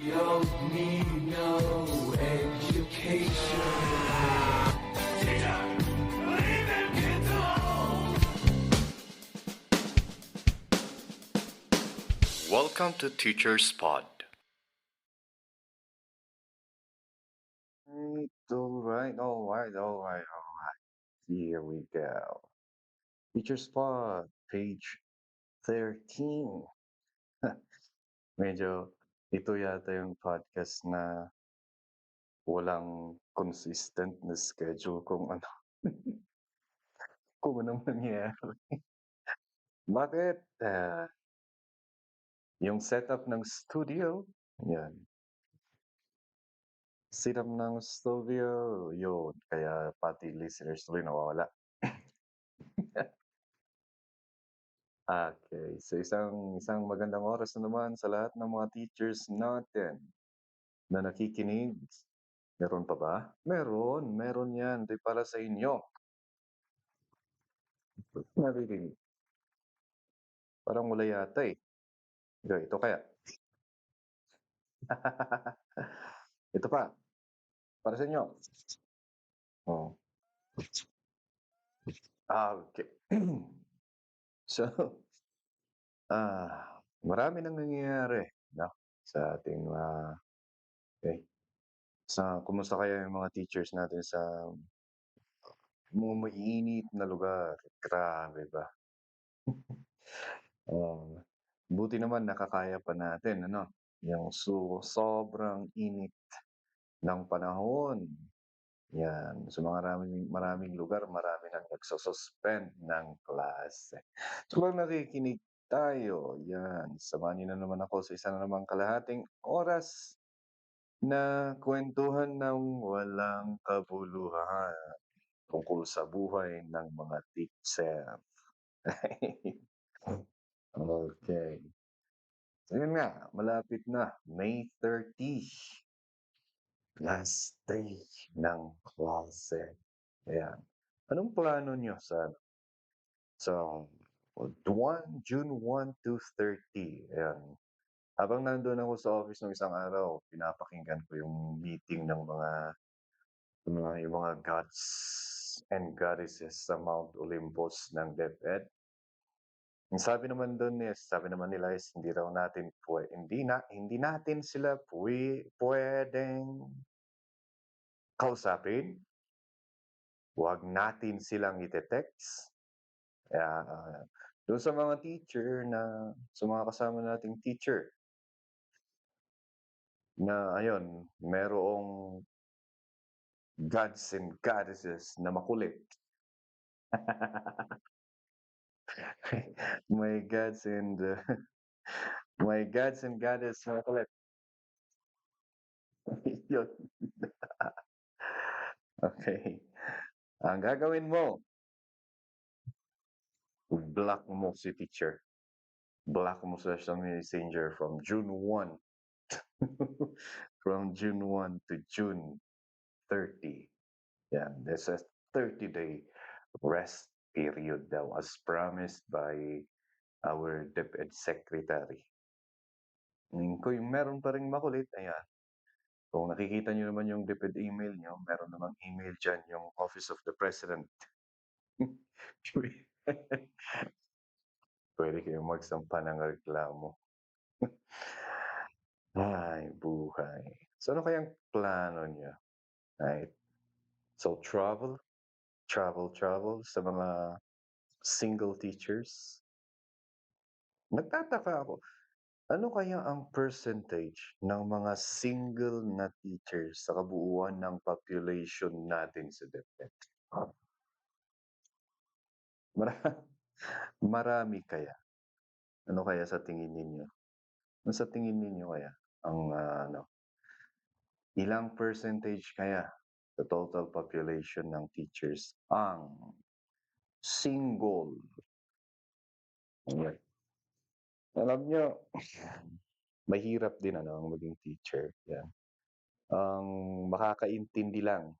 You don't need no education. Teacher, leave them kids alone. Welcome to Teacher's Pod. Right, all right, all right, all right, all right. Here we go. Teacher Spot, page 13. Medyo ito yata yung podcast na walang consistent na schedule kung ano kung anong nangyayari. Bakit? Ah, yung setup ng studio, yan. Setup ng studio, yun. Kaya pati listeners tuloy nawawala. Okay, so isang isang magandang oras na naman sa lahat ng mga teachers natin na nakikinig. Meron pa ba? Meron, meron yan. Ito'y para sa inyo. Naririnig. Parang wala yata eh. Ito, ito kaya. ito pa. Para sa inyo. Oh. Ah, okay. so, ah, marami nang nangyayari, no? Sa ating mga, okay. Sa, kumusta kaya yung mga teachers natin sa mga mainit na lugar? Grabe ba? Oh, buti naman nakakaya pa natin, ano? Yung so, sobrang init ng panahon. Yan. Sa mga maraming, maraming lugar, marami nang nagsususpend ng klase. So, kung nakikinig tayo, yan. Samahan niyo na naman ako sa isa na namang kalahating oras na kwentuhan ng walang kabuluhan tungkol sa buhay ng mga teacher. okay. So, yun nga, malapit na. May 30 last day ng klase. Ayan. Anong plano nyo sa so, 1, June 1 to 30. Ayan. Habang nandun ako sa office ng isang araw, pinapakinggan ko yung meeting ng mga mga yung mga gods and goddesses sa Mount Olympus ng DepEd. Ang sabi naman doon is, sabi naman nila is hindi raw natin pwe, hindi na hindi natin sila pwe, pwedeng kausapin. Huwag natin silang ite-text. Ah, doon sa mga teacher na sa mga kasama nating teacher na ayun, merong gods and goddesses na makulit. my gods and uh, my gods and goddess na makulit. Okay. Ang gagawin mo, block mo si teacher. Block mo sa sa messenger from June 1. from June 1 to June 30. Yan. There's a 30-day rest period daw as promised by our DepEd Secretary. Mm, Kung meron pa rin makulit, ayan. Kung nakikita nyo naman yung DepEd email nyo, meron namang email dyan, yung Office of the President. Pwede kayong magsampa ng reklamo. Ay, buhay. So, ano kayang plano niya? Right? So, travel, travel, travel sa mga single teachers. Nagtataka ako, ano kaya ang percentage ng mga single na teachers sa kabuuan ng population natin sa DepEd? Mara- marami kaya? Ano kaya sa tingin ninyo? Ano sa tingin ninyo kaya? Ang ah, ano, ilang percentage kaya sa total population ng teachers ang single? Okay. Alam nyo, mahirap din ano, ang maging teacher. Yan. Ang makakaintindi lang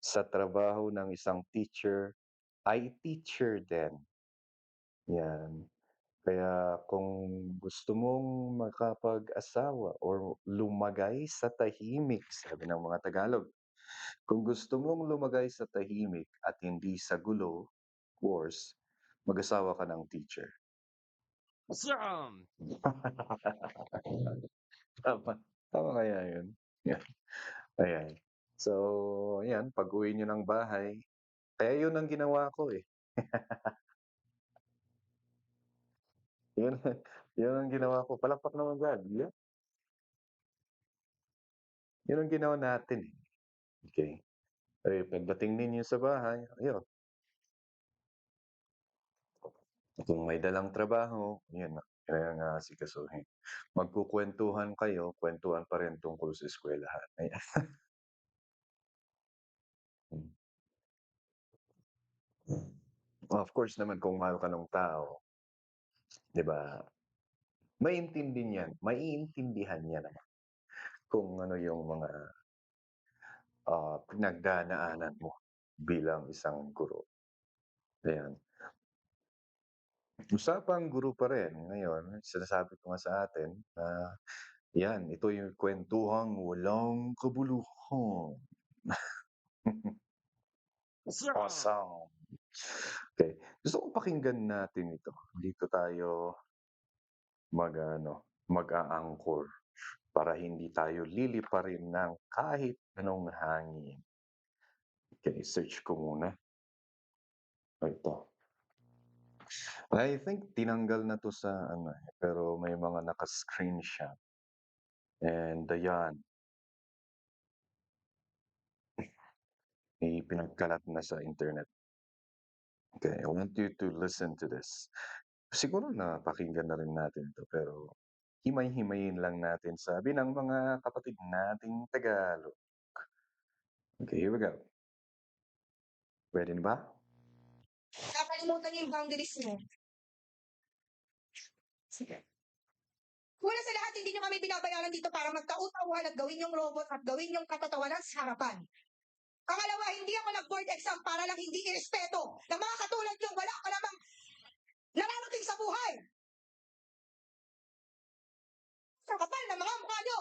sa trabaho ng isang teacher ay teacher din. Yan. Kaya kung gusto mong makapag-asawa or lumagay sa tahimik, sabi ng mga Tagalog. Kung gusto mong lumagay sa tahimik at hindi sa gulo, of course, mag-asawa ka ng teacher. Awesome! Tama, tama kaya yun? Yeah, ayan. So, ayan, pag-uwi niyo ng bahay kaya yun ang ginawa ko, eh. Yun yun ang ginawa ko. Palakpak naman diyan, yeah. Yun ang ginawa natin, eh. Okey. Eh, pagdating ninyo sa bahay, ayun. Kung may dalang trabaho, yun na, yun ang aasikasuhin. Magkukuwentuhan kayo, kuwentuhan pa rin tungkol sa eskuwelahan, ayan. Of course naman kung mahal ka nung tao 'di ba, maintindihan niyan maiintindihan niya naman kung ano yung mga ah, pinagdadaanan mo bilang isang guro. Ayan. Usapang guro pa rin, ngayon sinasabi ko nga sa atin na 'yan, ito yung kuwentuhang walang kabuluhan. Awesome! Okey, gusto kong pakinggan natin ito. Dito tayo mag-aano, mag-a-angkor para hindi tayo liliparin ng kahit anong hangin. Okey, search ko muna. Ito. I think tinanggal na 'to sa ano, eh, pero may mga naka-screenshot. And ayan. Ipinagkalat na sa internet. Okay, I want you to listen to this. Siguro napakinggan na rin natin 'to pero himay-himayin lang natin sabi ng mga kapatid nating Tagalog. Okay, here we go. Ready na ba? Nakakalimutan niyo yung boundaries mo. Sige. Una sa lahat, hindi niyo kami binabayaran dito para magkautawan at gawin yung robot at gawin yung katatawanan sa harapan. Pangalawa, hindi ako nag-board exam para lang hindi irespeto ng mga katulad niyo wala ka namang nararating sa buhay. Sa kapal ng mga mukha niyo.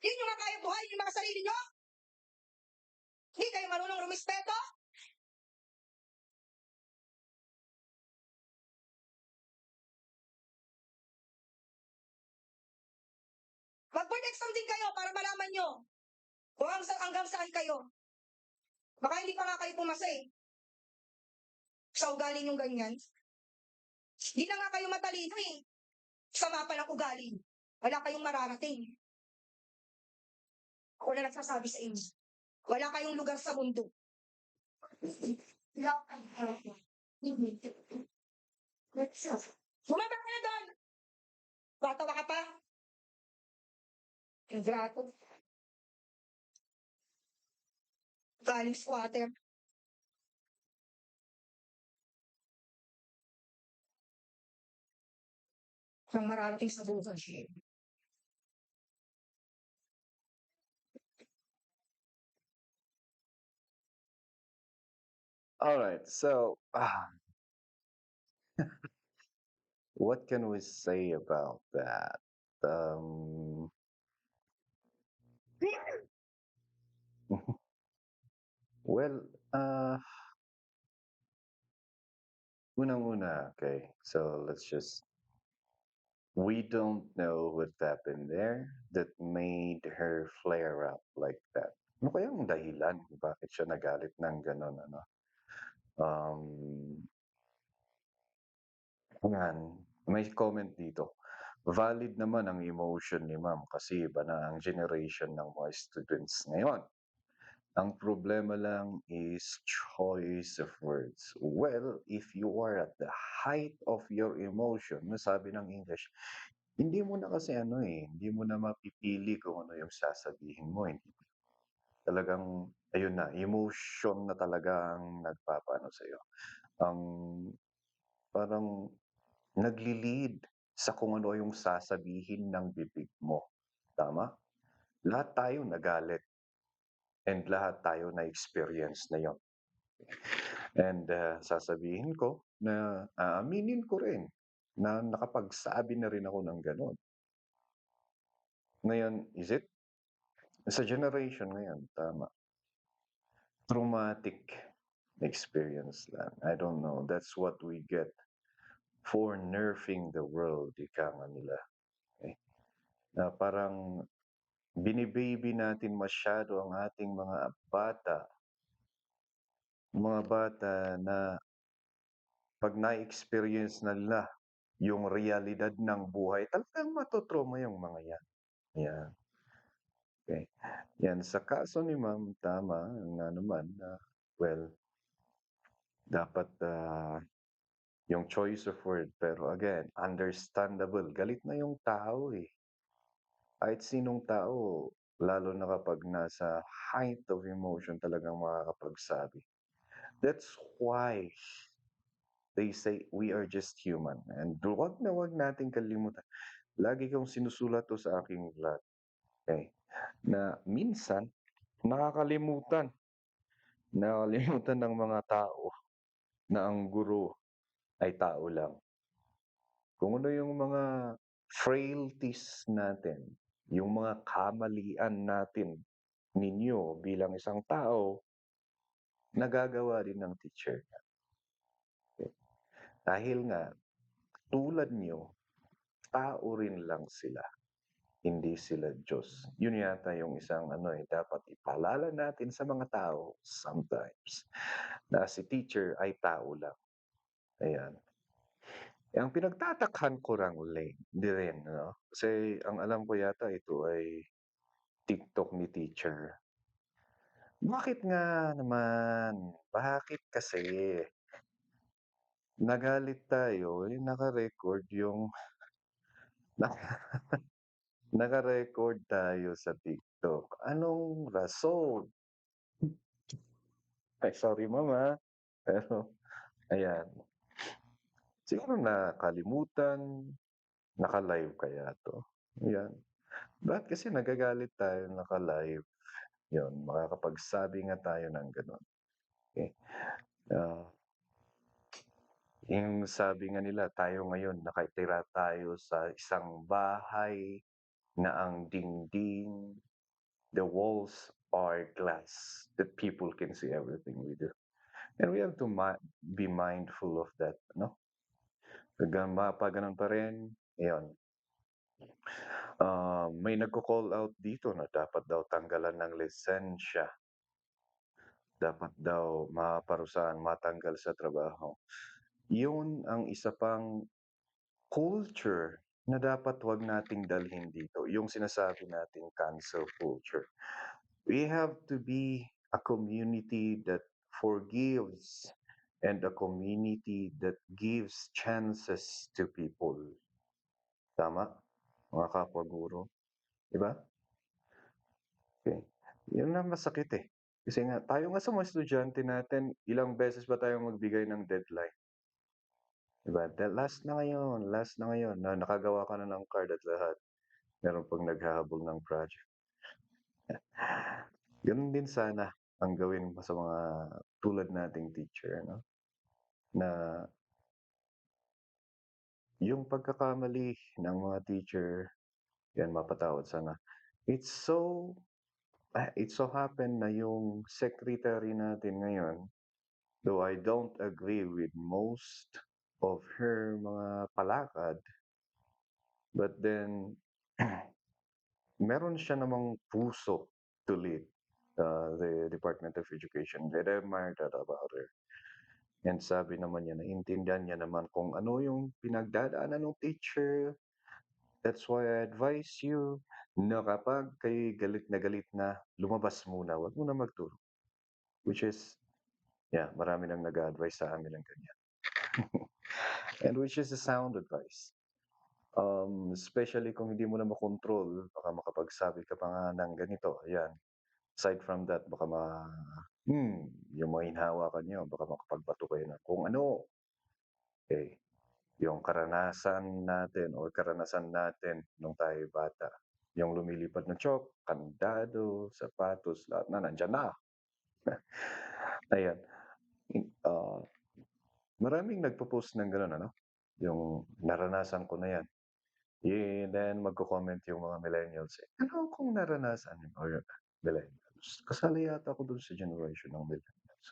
Yun yung mga kaya buhayin yung mga sarili niyo? Hindi kayo marunong rumispeto? Mag-board exam kayo para malaman nyo kung hanggang, hanggang saan kayo. Baka hindi pa nga kayo pumasa eh. Sa ugali yung ganyan. Hindi na nga kayo matalino eh. Sama pa ng ugali. Wala kayong mararating. Ako na nagsasabi sa inyo. Wala kayong lugar sa mundo. Bumaba ka na doon! Batawa ka pa? Ingrato. Galing squatter. Nang mararating sa buhay. Alright, so, ah what can we say about that? Um Well, ah Unang-una, okay, so let's just we don't know what happened there that made her flare up like that. Ano kayang dahilan kung bakit siya nagalit ng gano'n ano? Um Ayan, may comment dito. Valid naman ang emotion ni ma'am kasi iba na ang generation ng mga students ngayon. Ang problema lang is choice of words. Well, if you are at the height of your emotion, na sabi ng English, hindi mo na kasi ano, eh, hindi mo na mapipili kung ano yung sasabihin mo, hindi talagang ayun na, emotion na talaga ang nagpapaano sa'yo. Ang parang nagli-lead sa kung ano yung sasabihin ng bibig mo, tama? Lahat tayo nagalit and lahat tayo na-experience na 'yon. And, ah, sasabihin ko na aaminin ko rin na nakapagsabi na rin ako ng gano'n. Ngayon, is it? Sa generation ngayon, tama. Traumatic experience lang. I don't know. That's what we get for nerfing the world, ika nga nila. Eh, na parang bini-baby natin masyado ang ating mga bata. Mga bata na 'pag na-experience na nila yung realidad ng buhay, talagang mato-trauma yung mga 'yan. Yan. Okey. Yan, sa kaso ni ma'am, tama nga naman na well dapat, ah, yung choice of word pero again, understandable. Galit na yung tao, eh. Kahit sinong tao, lalo na kapag nasa height of emotion talagang makakapagsabi. That's why they say we are just human and wag na wag nating kalimutan. Lagi kong sinusulat 'to sa aking vlog, okey, na minsan nakakalimutan. Nakakalimutan ng mga tao na ang guro ay tao lang. Kung ano yung mga frailties natin, yung mga kamalian natin, ninyo bilang isang tao, nagagawa din ng teacher niyan. Okey. Dahil nga tulad niyo, tao rin lang sila, hindi sila Diyos. Yun yata yung isang ano, eh, dapat ipaalala natin sa mga tao sometimes, na si teacher ay tao lang. Ayan. Ang pinagtatakhan ko lang rin din ano, kasi ang alam ko yata ito ay TikTok ni teacher. Bakit nga naman? Bakit kasi? Nagalit tayo, eh, naka-record yung na naka-record tayo sa TikTok. Anong rason? Ay, sorry ma'am, ah, pero ayan. Siguro nakalimutan, naka-live kaya 'to, ayan. Bakit kasi nagagalit tayo naka-live? Yun, makakapagsabi nga tayo ng gano'n. Okey. Ah yung sabi nga nila tayo ngayon nakatira tayo sa isang bahay na ang dingding, the walls are glass that people can see everything we do. And we have to ma be mindful of that, 'no? Hanggang mapaganon pa rin, iyon. Ah, may nagko-call out dito na dapat daw tanggalan ng lisensya. Dapat daw maparusahan, matanggal sa trabaho. Yun ang isa pang culture na dapat wag nating dalhin dito, yung sinasabi nating cancel culture. We have to be a community that forgives and a community that gives chances to people. Tama, mga kapwa guro, 'di ba? Okey. Yun ang masakit, eh. Kasi nga tayo nga sa mga estudyante natin, ilang beses ba tayong magbigay ng deadline? 'Di ba? The last na ngayon, last na ngayon, na nakagawa ka na ng card at lahat. Meron pang naghahabol ng project. Gano'n din sana ang gawin sa mga tulad nating teacher, 'no? Na yung pagkakamali ng mga teacher, yan mapatawad sana. It's so ah, it so happen na yung secretary natin ngayon, though I don't agree with most of her mga palakad, but then meron siya namang puso to lead, uh, the Department of Education, and I admire that about her. And sabi naman niya naiintindihan niya naman kung ano yung pinagdadaanan nung teacher. That's why I advise you na kapag kayo'y galit na galit na, lumabas muna, wag muna magturo. Which is yeah, marami ng nag-a-advice sa amin ng ganyan. And which is a sound advice. Um, especially kung hindi mo na makontrol, baka makapagsabi ka pa nga ng ganito, ayan. Aside from that, baka ma hmm, yung mga hinahawakan niyo, baka makapagbato kayo ng kung ano. Eh, yung karanasan natin or karanasan natin nung tayo'y bata, yung lumilipad na chalk, kandado, sapatos, lahat na nandiyan na. Ayan. Hin ah, maraming nagpo-post ng gano'n ano, yung naranasan ko na 'yan. Eh, then magko-comment yung mga millennials, eh, "Ano kung naranasan niyo or millennials?" Kasali yata ako dun sa generation ng millennials.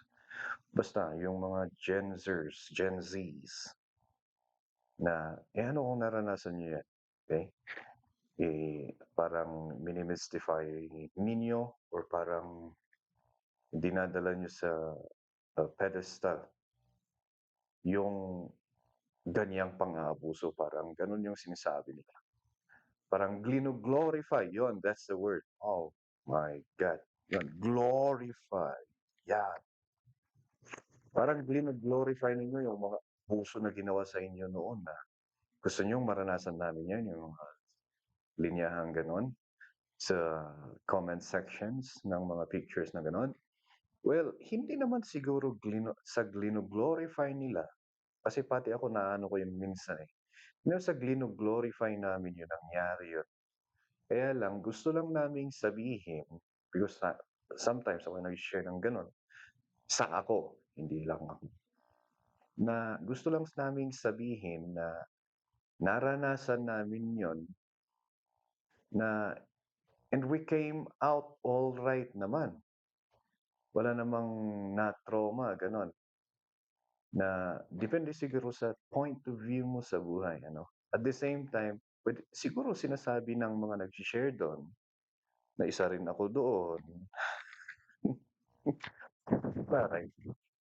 Basta yung mga Gen Zers, Gen Zs na, "Eh, ano kung naranasan niyo 'yan?" Okey? Eh, parang mini-mystify ninyo or parang dinadala niyo sa, ah, pedestal yung ganiyang pang-aabuso, parang gano'n yung sinasabi nila. Parang glino-glorify, 'yun, that's the word. Oh my God, 'yun, glorify, 'yan. Parang glino-glorify ninyo yung mga abuso na ginawa sa inyo noon na gusto niyong maranasan namin 'yan, yung mga linyahang gano'n sa comment sections ng mga pictures na gano'n. Well, hindi naman siguro glino sa glino-glorify nila, kasi pati ako naano ko yun minsan, eh. Pero sa glino-glorify namin yun, nangyari yun. Kaya lang gusto lang naming sabihin, because sa sometimes ako nag-she-share ng gano'n, sa ako, hindi lang ako. Na gusto lang naming sabihin na naranasan namin yun na and we came out alright naman. Wala namang na-trauma, gano'n. Na depende siguro sa point of view mo sa buhay ano. At the same time, puwede siguro sinasabi ng mga nagshi-share dun, na isa rin ako doon. Bakit?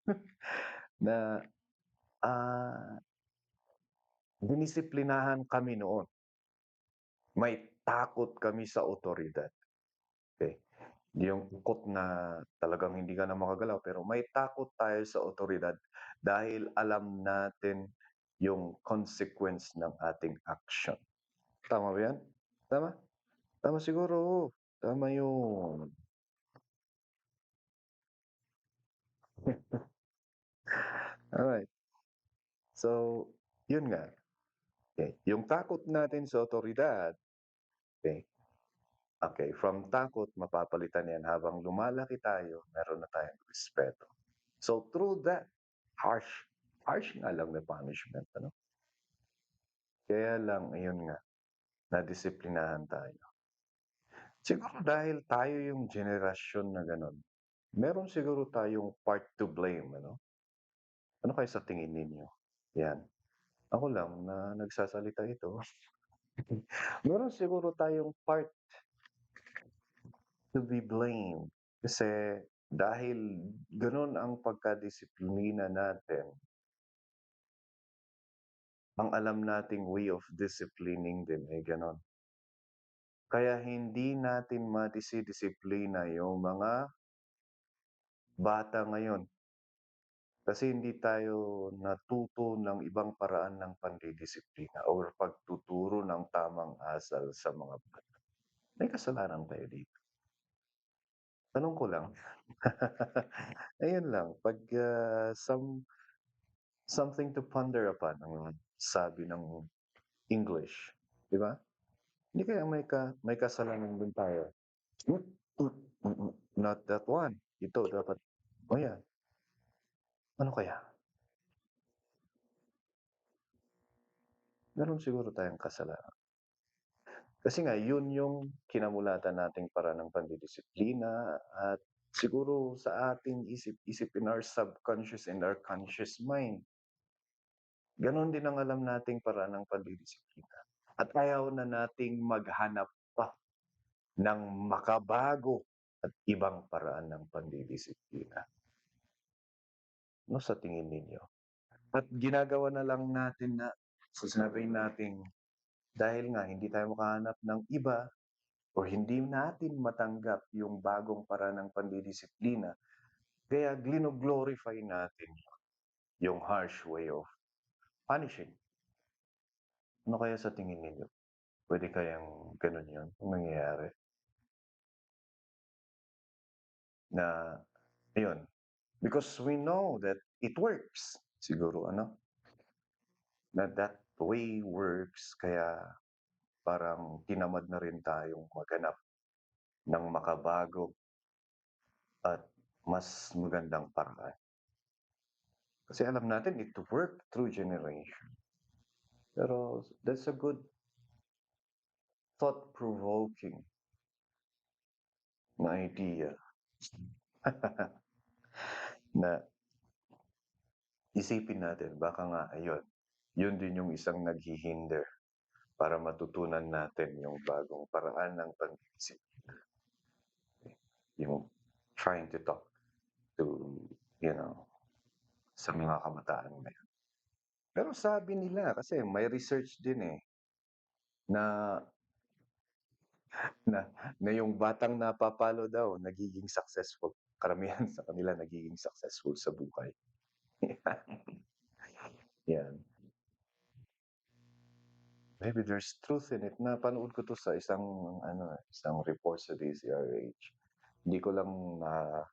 Na, ah dinisiplinahan kami noon. May takot kami sa awtoridad. Okey, yung takot na talagang hindi ka na makagalaw, pero may takot tayo sa awtoridad dahil alam natin yung consequence ng ating action. Tama ba 'yan? Tama? Tama siguro, tama yun. Alright. So, yun nga. Okey, yung takot natin sa awtoridad, okey. Okey, from takot mapapalitan 'yan habang lumalaki tayo, meron na tayong respeto. So, through that harsh harsh nga lang na punishment ano. Kaya lang ayun nga, nadisiplinahan tayo. Siguro dahil tayo yung henerasyon na gano'n, meron siguro tayong part to blame ano. Ano kaya sa tingin ninyo? 'Yan. Ako lang na nagsasalita ito. Meron siguro tayong part to be blamed. Kasi dahil gano'n ang pagkadisiplina natin ang alam nating way of disciplining din ay gano'n. Kaya hindi natin madisi-disiplina yung mga bata ngayon. Kasi hindi tayo natuto ng ibang paraan ng pandidisiplina or pagtuturo ng tamang asal sa mga bata. May kasalanan tayo dito. Tanong ko lang. Ayun lang, 'pag, ah, some something to ponder upon ang sabi ng English, 'di ba? Hindi kaya may ka may kasalanan din tayo? Hmm, mm, not that one. Ito dapat oh, 'yan. Ano kaya? Meron siguro tayong kasalanan. Kasi nga yun yung kinamulatan nating paraan ng pandidisiplina at siguro sa ating isip-isip in our subconscious and our conscious mind. Gano'n din ang alam nating paraan ng pandidisiplina at ayaw na nating maghanap pa ng makabago at ibang paraan ng pandidisiplina. Ano sa tingin ninyo? At ginagawa na lang natin na sasabihin nating dahil nga hindi tayo makahanap ng iba or hindi natin matanggap yung bagong paraan ng pandidisiplina, kaya glino-glorify natin yung harsh way of punishing. Ano kaya sa tingin ninyo? Puwede kayang gano'n yun, ang mangyayari? Na ayun, because we know that it works. Siguro ano? Na that way works kaya parang tinamad na rin tayong maghanap ng makabago at mas magandang paraan. Kasi alam natin it worked through generation. Pero that's a good thought-provoking na idea. na isipin natin, baka nga ayun, yun din yung isang naghihinder para matutunan natin yung bagong paraan ng pag-isip. Yung trying to talk to, you know, sa mga kabataan ngayon. Pero sabi nila, kasi may research din eh, na na, na yung batang napapalo daw, nagiging successful. Karamihan sa kanila nagiging successful sa buhay. Yan. Maybe there's truth in it. Napanood ko to sa isang ano, isang report sa DCRH. Hindi ko lang na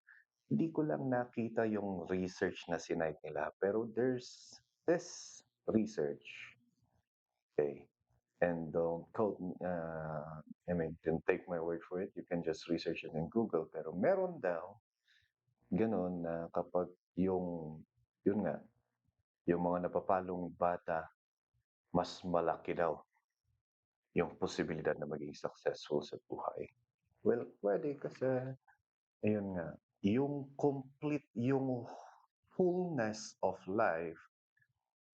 hindi ko lang nakita yung research na sinight nila, pero there's this research. Okay. And don't quote me, uh, I mean, don't take my word for it. You can just research it in Google. Pero meron daw ganun na kapag yung, yun nga, yung mga napapalong bata, mas malaki daw yung posibilidad na maging successful sa buhay. Well, pwede kasi, ayun nga, yung complete, yung fullness of life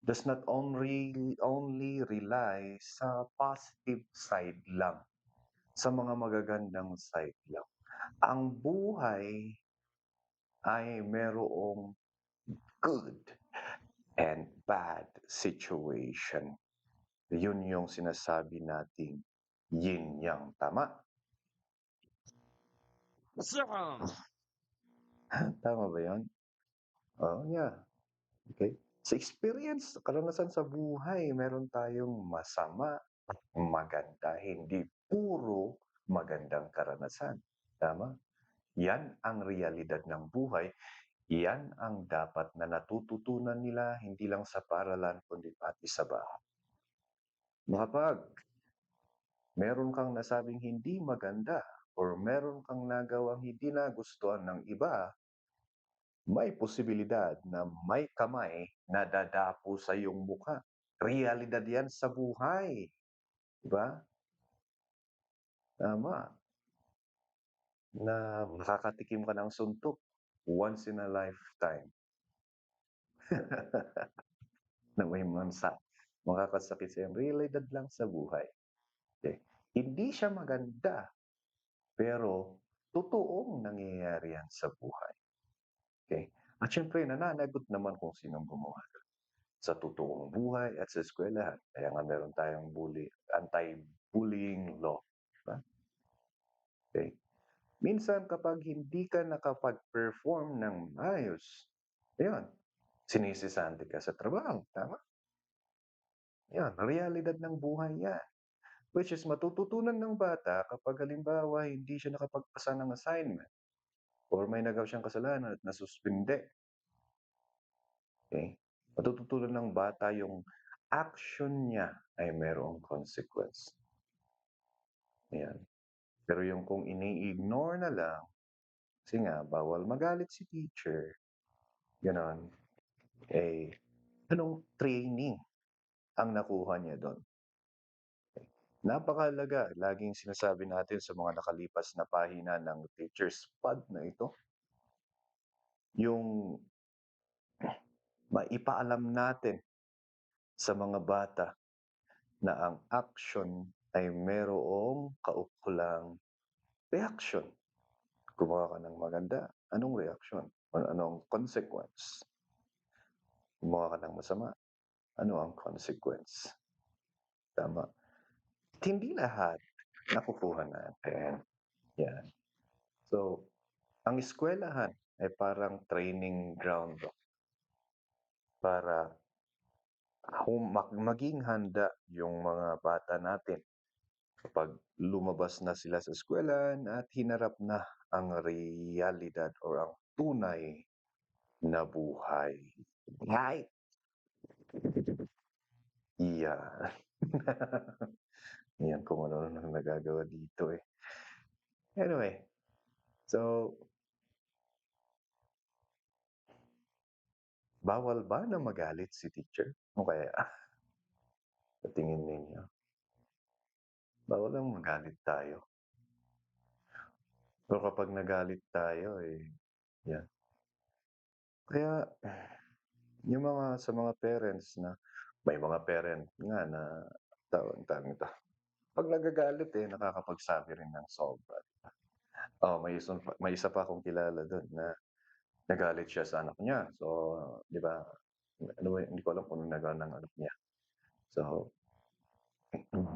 does not only only rely sa positive side lang, sa mga magagandang side lang. Ang buhay ay merong good and bad situation. Yun yung sinasabi nating yin yang tama. Tama ba yun? Oh, yeah. Okay. Sa experience, karanasan sa buhay, meron tayong masama at maganda. Hindi puro magandang karanasan. Tama? Yan ang realidad ng buhay. Yan ang dapat na natututunan nila hindi lang sa paaralan kundi pati sa bahay. Kapag meron kang nasabing hindi maganda or meron kang nagawang hindi nagustuhan ng iba, may posibilidad na may kamay na dadapo sa iyong mukha. Realidad yan sa buhay. Diba? Tama. Na makakatikim ka ng suntok once in a lifetime. na may mansa. Makakasakit sa realidad lang sa buhay. Okay. Hindi siya maganda, pero totoong nangyayari yan sa buhay. Okay? At syempre, nananagot naman kung sinong gumawa sa totoong buhay at sa eskwelahan. Kaya nga meron tayong bully, anti-bullying law. Diba? Okay? Minsan kapag hindi ka nakapag-perform ng maayos, ayun, sinisisante ka sa trabaho. Tama? Yan, realidad ng buhay yan. Which is matututunan ng bata kapag halimbawa hindi siya nakapagpasa ng assignment or may nagawa siyang kasalanan at nasuspinde. Okay? Matututunan ng bata yung action niya ay merong consequence. Ayan. Pero yung kung ini-ignore na lang, kasi nga, bawal magalit si teacher, ganon, eh, anong training ang nakuha niya doon? Napakahalaga, laging sinasabi natin sa mga nakalipas na pahina ng Teacher's Pad na ito, yung maipaalam natin sa mga bata na ang action ay merong kaukulang reaction. Gumawa ka ng maganda, anong reaction? Anong consequence? Gumawa ka ng masama, ano ang consequence? Tama. Hindi lahat nakukuha natin. Yan. So, ang eskwelahan ay parang training ground para hum- mag- maging handa yung mga bata natin kapag lumabas na sila sa eskwelahan at hinarap na ang realidad or ang tunay na buhay. Right? Yeah. Yan kung ano na nagagawa dito eh. Anyway, so Bawal ba na magalit si teacher? O kaya sa tingin ninyo? Bawal bang magalit tayo? Pero kapag nagalit tayo, eh, yan. Kaya yung mga sa mga parents na may mga parent nga na tawag tawag nito, 'pag nagagalit, eh, nakakapagsabi rin ng sobra, di? Oo, may isa may isa pa akong kilala dun na nagalit siya sa anak niya. So, di ba, ano ba hindi ko alam kung anong nagawa ng anak niya. So,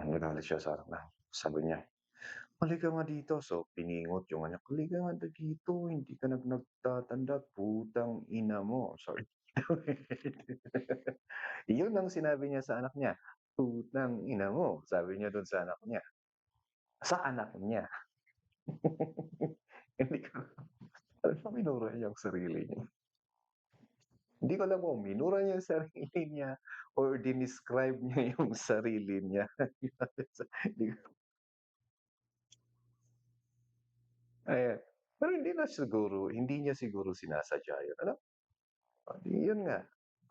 nagalit siya sa anak niya. Sabi niya, "Halika nga dito." So, piningot yung anak, "Halika nga dito, hindi ka nag nagtatanda, putang ina mo." Sorry. Yun ang sinabi niya sa anak niya, "Putang ina mo." Sabi niya dun sa anak niya. Sa anak niya. Hindi ko alam mo minura niya ang sarili niya. Hindi ko alam kung minura niya yung sarili niya or dinescribe niya yung sarili niya. Hindi Ayan. Pero hindi na siguro hindi niya siguro sinasadya yun, di yun nga,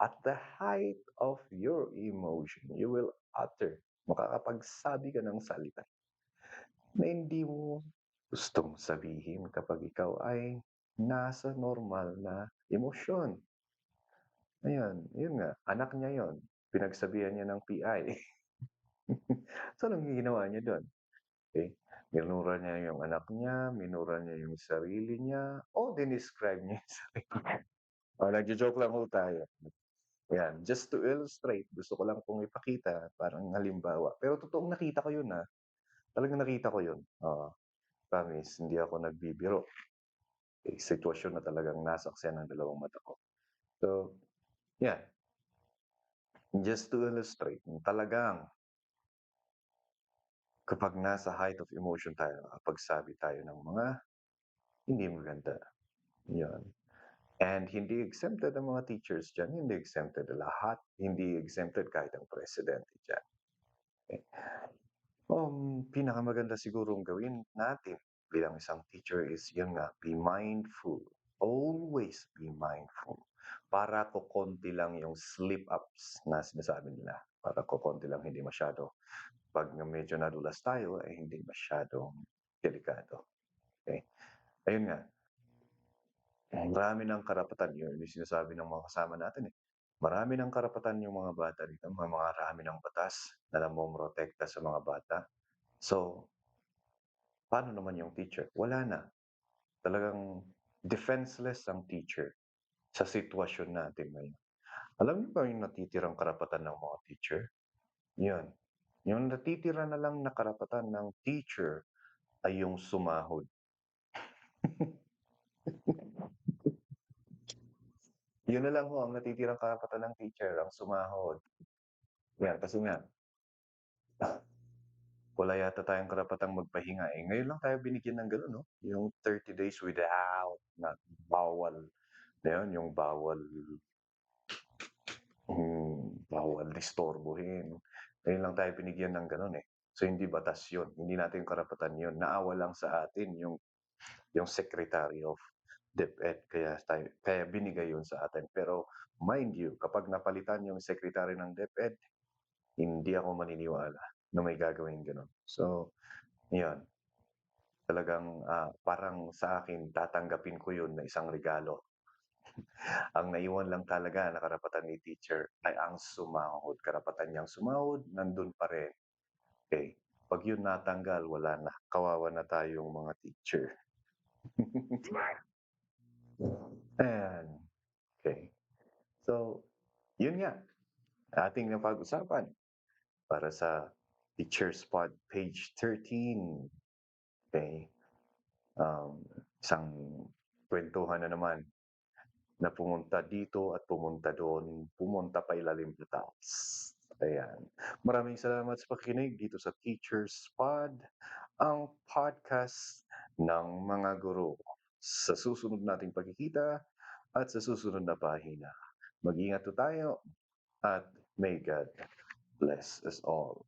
at the height of your emotion, you will utter, makakapagsabi ka ng salita na hindi mo gustong sabihin kapag ikaw ay nasa normal na emosyon. Ayan, yun nga, anak niya yun, pinagsabihan niya ng PI. So, anong ginawa niya dun? Eh, minura niya yung anak niya, minura niya yung sarili niya, o dinescribe niya yung sarili niya. Oh, nagjo-joke lang ho tayo. Yan, just to illustrate, gusto ko lang pong ipakita, parang halimbawa. Pero totoong nakita ko yun, ah. Talagang nakita ko yun, oo. Promise, hindi ako nagbibiro. Eh, sitwasyon na talagang nasaksihan ng dalawang mata ko. So, yan. Just to illustrate, talagang kapag nasa height of emotion tayo, nakakapagsabi tayo ng mga hindi maganda. Yun. And hindi exempted ang mga teachers diyan, hindi exempted lahat, hindi exempted kahit ang presidente diyan. Eh, um, pinakamaganda sigurong gawin natin bilang isang teacher is yun nga, be mindful. Always be mindful. Para kokonti lang yung slip-ups na sinasabi nila. Para kokonti lang, hindi masyado. Pag medyo nadulas tayo, eh hindi masyadong delikado. Okay? Ayun nga. Marami ng karapatan, yun yung sinasabi ng mga kasama natin eh. Marami ng karapatan yung mga bata dito, mga marami ng batas na namomrotekta sa mga bata. So, paano naman yung teacher? Wala na. Talagang defenseless ang teacher sa sitwasyon natin ngayon. Alam niyo ba yung natitirang karapatan ng mga teacher? Yun. Yung natitira na lang na karapatan ng teacher ay yung sumahod. Yun na lang ho ang natitirang karapatan ng teacher, ang sumahod. Yan, kasi nga, wala yata tayong karapatang magpahinga eh. Ngayon lang tayo binigyan ng gano'n, no? Yung 30 days without, na bawal. Na yun, yung bawal, hmm, bawal disturbuhin. Ngayon lang tayo binigyan ng gano'n eh. So, hindi batas yun. Hindi natin karapatan yun. Naawa lang sa atin yung, yung Secretary of DepEd. Kaya, tayo, kaya binigay yun sa atin. Pero, mind you, kapag napalitan yung Secretary ng DepEd, hindi ako maniniwala na may gagawin gano'n. So, yun. Talagang ah, parang sa akin, tatanggapin ko yun na isang regalo. ang naiwan lang talaga na karapatan ni teacher ay ang sumahod. Karapatan niyang sumahod, nandun pa rin. Okay. Pag yun natanggal, wala na. Kawawa na tayong mga teacher. Ayan. Okay. So, yun nga. Ating napag-usapan para sa Teacher Spot page 13. Okay. Um, isang kwentuhan na naman na pumunta dito at pumunta doon, pumunta pa ilalim sa taas. Ayan. Maraming salamat sa pakikinig dito sa Teacher's Pod, ang podcast ng mga guro. Sa susunod nating pagkikita at sa susunod na pahina. Mag-ingat tayo at may God bless us all.